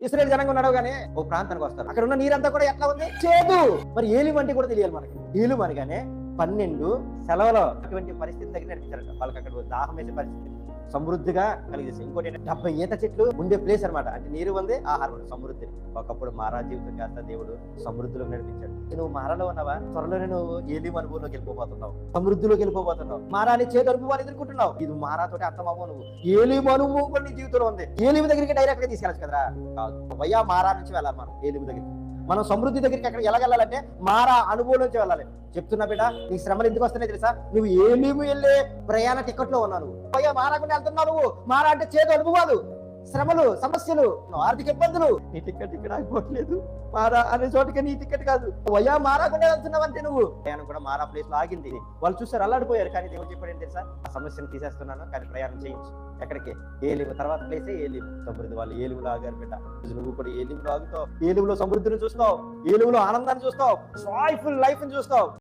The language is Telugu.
ఇస్రాయల్ జనంగా నడవగానే ఓ ప్రాంతానికి వస్తారు అక్కడ ఉన్న నీరంతా కూడా ఎట్లా ఉంది? చేదు. మరి ఏలిం వంటి కూడా తెలియాలి మనకి. ఏలు కానీ పన్నెండు సెలవులో అటువంటి పరిస్థితి దగ్గర నడిపించారట. వాళ్ళకి అక్కడ దాహం వేసే పరిస్థితి. సమృద్ధిగా కలిగేసి ఇంకోటి డెబ్బై ఈత చెట్లు ఉండే ప్లేస్ అన్నమాట. అంటే నీరు ఉంది ఆహారం ఉంది, సమృద్ధి. ఒకప్పుడు మారా జీవితం కాస్త దేవుడు సమృద్ధిలో నడిపించాడు. నువ్వు మారాలో ఉన్నావా? త్వరలోనే నువ్వు ఏలి అనుభవంలోకి వెళ్ళిపోతున్నావు సమృద్ధిలోకి వెళ్ళిపోతున్నావు మారాని చేతి అనుభవాన్ని ఎదుర్కొంటున్నావు. ఇది మారాతోటి అర్థం అవ్వవు నువ్వు ఏలిము అనుభవం నీ జీవితంలో ఉంది. ఏలిమి దగ్గరికి డైరెక్ట్గా తీసుకెళ్ళచ్చు కదా కాదు. వయ్యా మారా నుంచి వెళ్ళాలి మనం. ఏలిమి దగ్గరికి. మనం సమృద్ధి దగ్గరికి అక్కడ ఎలా వెళ్ళాలంటే మారా అనుభవం నుంచి వెళ్ళాలి. చెప్తున్నా బిడ్డ నీ శ్రమలు ఎందుకు వస్తున్నాయి తెలుసా? నువ్వు ఏమేమి వెళ్ళే ప్రయాణ టికెట్లో ఉన్నావు. నువ్వు అయ్యా మారాకుండా వెళ్తున్నావు నువ్వు. మారా అంటే చేదు అనుభవాలు. శ్రమలు సమస్యలు ఆర్థిక ఇబ్బందులు. నీ టికెట్ ఇక్కడ ఆగిపోవట్లేదు. మారా అనే చోటకి నీ టికెట్ కాదు. వయ్యా మారాకుండా వెళ్తున్నావు నువ్వు. ప్రయాణం కూడా మారా ప్లేస్లో ఆగింది. వాళ్ళు చూసారు అల్లాడిపోయారు. కానీ దేవుడు చెప్పాడు ఏంటి తెలుసా? ఆ సమస్యను తీసేస్తున్నాను కానీ ప్రయాణం చేయించు. ఎక్కడికి? ఏలివు తర్వాత ప్లేసే ఏలివు సమృద్ధి వాళ్ళు ఏలుగులో ఆగారు బిడ్డ. నువ్వు కూడా ఏలిములో ఆగుతావు. ఏలుగులో సమృద్ధిని చూస్తావు. ఏలుగులో ఆనందాన్ని చూస్తావు. జాయ్ఫుల్ లైఫ్ చూస్తావు.